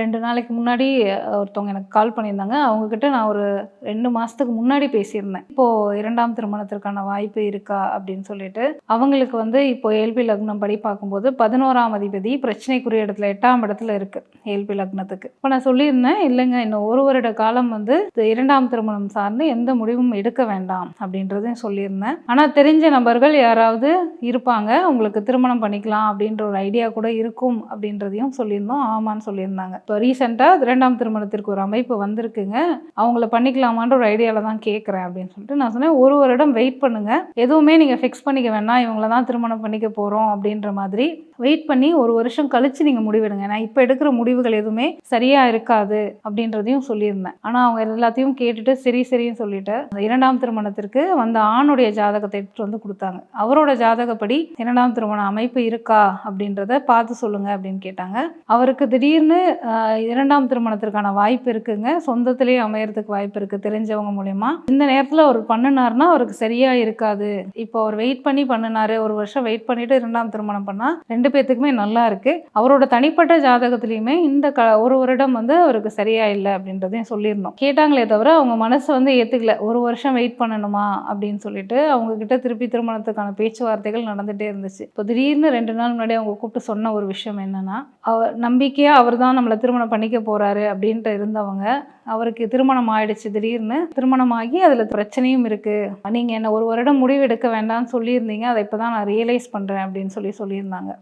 ரெண்டு நாளைக்கு முன்னாடி ஒருத்தவங்க எனக்கு கால் பண்ணியிருந்தாங்க. அவங்கக்கிட்ட நான் ஒரு ரெண்டு மாதத்துக்கு முன்னாடி பேசியிருந்தேன். இப்போது இரண்டாம் திருமணத்திற்கான வாய்ப்பு இருக்கா அப்படின்னு சொல்லிட்டு. அவங்களுக்கு வந்து இப்போ ஏல்பி லக்னம் படி பார்க்கும்போது பதினோராம் அதிபதி பிரச்சனைக்குரிய இடத்துல எட்டாம் இடத்துல இருக்குது ஏல்பி லக்னத்துக்கு. இப்போ நான் சொல்லியிருந்தேன் இல்லைங்க இன்னும் ஒரு வருட காலம் வந்து இரண்டாம் திருமணம் சார்ந்து எந்த முடிவும் எடுக்க வேண்டாம் அப்படின்றதையும் சொல்லியிருந்தேன். ஆனால் தெரிஞ்ச நபர்கள் யாராவது இருப்பாங்க உங்களுக்கு திருமணம் பண்ணிக்கலாம் அப்படின்ற ஒரு ஐடியா கூட இருக்கும் அப்படின்றதையும் சொல்லியிருந்தோம். ஆமான்னு சொல்லியிருந்தாங்க. இப்போ ரீசெண்டாக இரண்டாம் திருமணத்திற்கு ஒரு அமைப்பு வந்திருக்குங்க. அவங்கள பண்ணிக்கலாமான்ற ஒரு ஐடியாவில் தான் கேட்குறேன் அப்படின்னு சொல்லிட்டு நான் சொன்னேன் ஒரு வருடம் வெயிட் பண்ணுங்கள் எதுவுமே நீங்கள் ஃபிக்ஸ் பண்ணிக்க வேணாம் இவங்கள தான் திருமணம் பண்ணிக்க போகிறோம் அப்படின்ற மாதிரி. வெயிட் பண்ணி ஒரு வருஷம் கழிச்சு நீங்கள் முடிவெடுங்க. நான் இப்போ எடுக்கிற முடிவுகள் எதுவுமே சரியாக இருக்காது அப்படின்றதையும் சொல்லியிருந்தேன். ஆனால் அவங்க எல்லாத்தையும் கேட்டுட்டு சரி சரின்னு சொல்லிட்டு அந்த இரண்டாம் திருமணத்திற்கு வந்த ஆணுடைய ஜாதகத்தை எடுத்துட்டு வந்து கொடுத்தாங்க. அவரோட ஜாதகப்படி இரண்டாம் திருமண அமைப்பு இருக்கா அப்படின்றத பார்த்து சொல்லுங்க அப்படின்னு கேட்டாங்க. அவருக்கு திடீர்னு இரண்டாம் திருமணத்திற்கான வாய்ப்பு இருக்குங்க. சொந்தத்திலேயே அமையறதுக்கு வாய்ப்பு இருக்கு தெரிஞ்சவங்க மூலயமா. இந்த நேரத்தில் அவர் பண்ணினார்னா அவருக்கு சரியா இருக்காது. இப்போ அவர் வெயிட் பண்ணி பண்ணினாரு. ஒரு வருஷம் வெயிட் பண்ணிட்டு இரண்டாம் திருமணம் பண்ணா ரெண்டு ரெண்டு பேர்த்துக்குமே நல்லா இருக்குது அவரோட தனிப்பட்ட ஜாதகத்துலேயுமே இந்த க ஒரு வருடம் வந்து அவருக்கு சரியா இல்லை அப்படின்றதையும் சொல்லியிருந்தோம். கேட்டாங்களே தவிர அவங்க மனசு வந்து ஏற்றுக்கல ஒரு வருஷம் வெயிட் பண்ணணுமா அப்படின்னு சொல்லிட்டு அவங்க கிட்ட திருப்பி திருமணத்துக்கான பேச்சுவார்த்தைகள் நடந்துட்டே இருந்துச்சு. இப்போ திடீர்னு ரெண்டு நாள் முன்னாடி அவங்க கூப்பிட்டு சொன்ன ஒரு விஷயம் என்னன்னா அவர் நம்பிக்கையாக அவர் தான் நம்மளை திருமணம் பண்ணிக்க போகிறாரு அப்படின்ட்டு இருந்தவங்க அவருக்கு திருமணம் ஆயிடுச்சு திடீர்னு திருமணமாகி அதில் பிரச்சனையும் இருக்குது நீங்கள் என்ன ஒரு வருடம் முடிவு எடுக்க வேண்டாம்னு சொல்லியிருந்தீங்க அதை இப்போ தான் நான் ரியலைஸ் பண்ணுறேன் அப்படின்னு சொல்லி சொல்லியிருந்தாங்க.